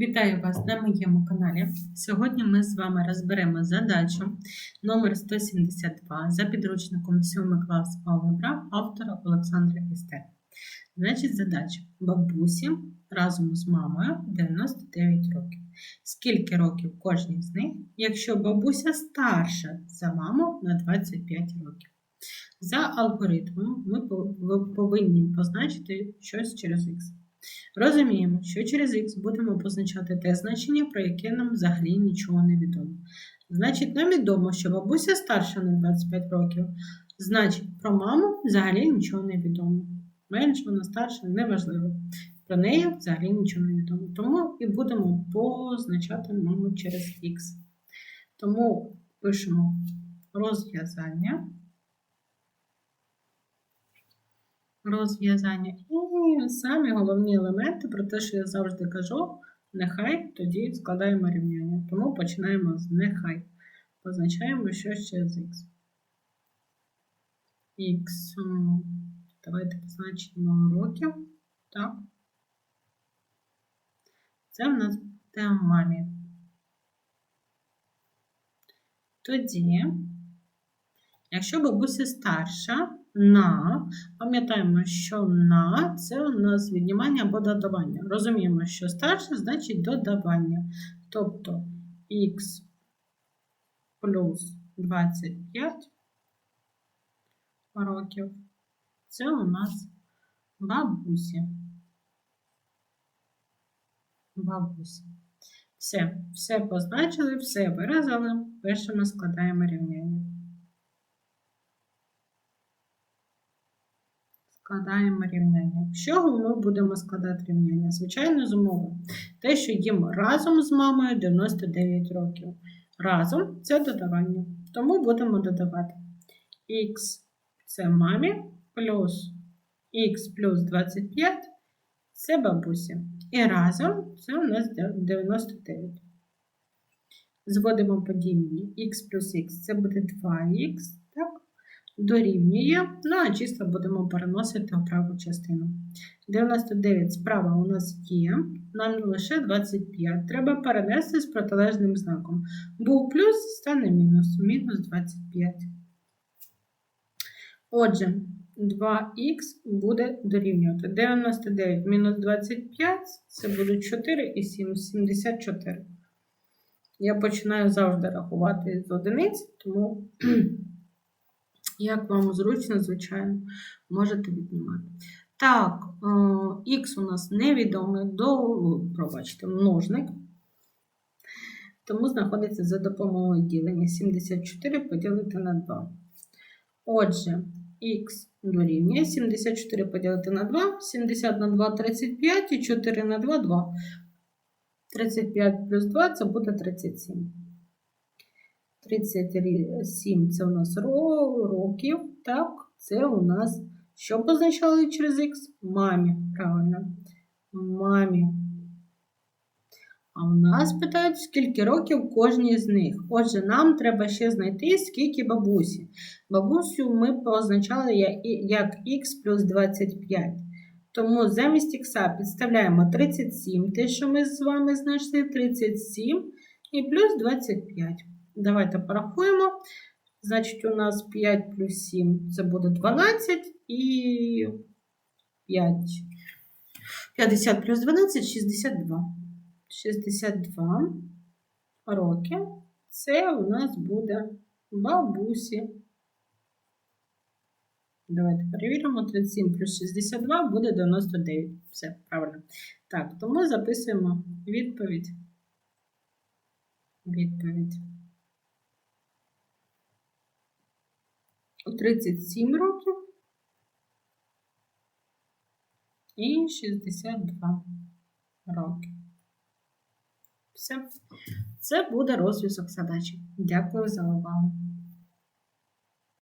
Вітаю вас на моєму каналі. Сьогодні ми з вами розберемо задачу номер 172 за підручником 7 клас алгебра автора Олександра Істер. Значить, задача бабусі разом з мамою 99 років. Скільки років кожній з них, якщо бабуся старша за маму на 25 років? За алгоритмом ми повинні позначити щось через х. Розуміємо, що через х будемо позначати те значення, про яке нам взагалі нічого не відомо. Значить, нам відомо, що бабуся старша на 25 років. Значить, про маму взагалі нічого не відомо. Менше вона старша, неважливо. Про неї взагалі нічого не відомо. Тому і будемо позначати маму через х. Тому пишемо розв'язання. Розв'язання. І самі головні елементи про те, що я завжди кажу, нехай тоді складаємо рівняння. Тому починаємо з нехай. Позначаємо щось через х. Х. Давайте позначимо років. Так. Це в нас буде мамі. Тоді, якщо бабуся старша, на, пам'ятаємо, що на це у нас віднімання або додавання. Розуміємо, що старше значить додавання. Тобто х плюс 25 років. Це у нас бабусі. Бабусі. Все, все позначили, все виразили. Пишемо, складаємо рівняння. Складаємо рівняння. З чого ми будемо складати рівняння? Звичайно, з умови. Те, що їм разом з мамою 99 років. Разом це додавання. Тому будемо додавати х це мамі плюс х плюс 25 це бабусі. І разом це у нас 99. Зводимо подібні х плюс х це буде 2х. Дорівнює, ну а числа будемо переносити в праву частину. 99 справа у нас є, нам лише 25. Треба перенести з протилежним знаком. Був плюс, стане мінус, мінус 25. Отже, 2х буде дорівнювати. 99 мінус 25 це буде 4 і 7, 74. Я починаю завжди рахувати з одиниць, тому як вам зручно, звичайно, можете віднімати. Так, х у нас невідомий до, пробачте, множник. Тому знаходиться за допомогою ділення 74 поділити на 2. Отже, х дорівнює 74 поділити на 2, 70 на 2 35 і 4 на 2 2. 35 плюс 2 це буде 37. 37 це у нас років, так, це у нас, що позначали через х? Мамі, правильно, мамі. А у нас питають, скільки років кожній з них. Отже, нам треба ще знайти, скільки бабусі. Бабусю ми позначали як х плюс 25. Тому замість х підставляємо 37, те, що ми з вами знайшли, 37 і плюс 25. Давайте порахуємо. Значить, у нас 5 плюс 7 це буде 12 і 5. 50 плюс 12 62. 62 роки. Це у нас буде бабусі. Давайте перевіримо. 37 плюс 62 буде 99. Все, правильно. Так, тому записуємо відповідь. Відповідь. 37 років і 62 роки. Все. Це буде розв'язок задачі. Дякую за увагу.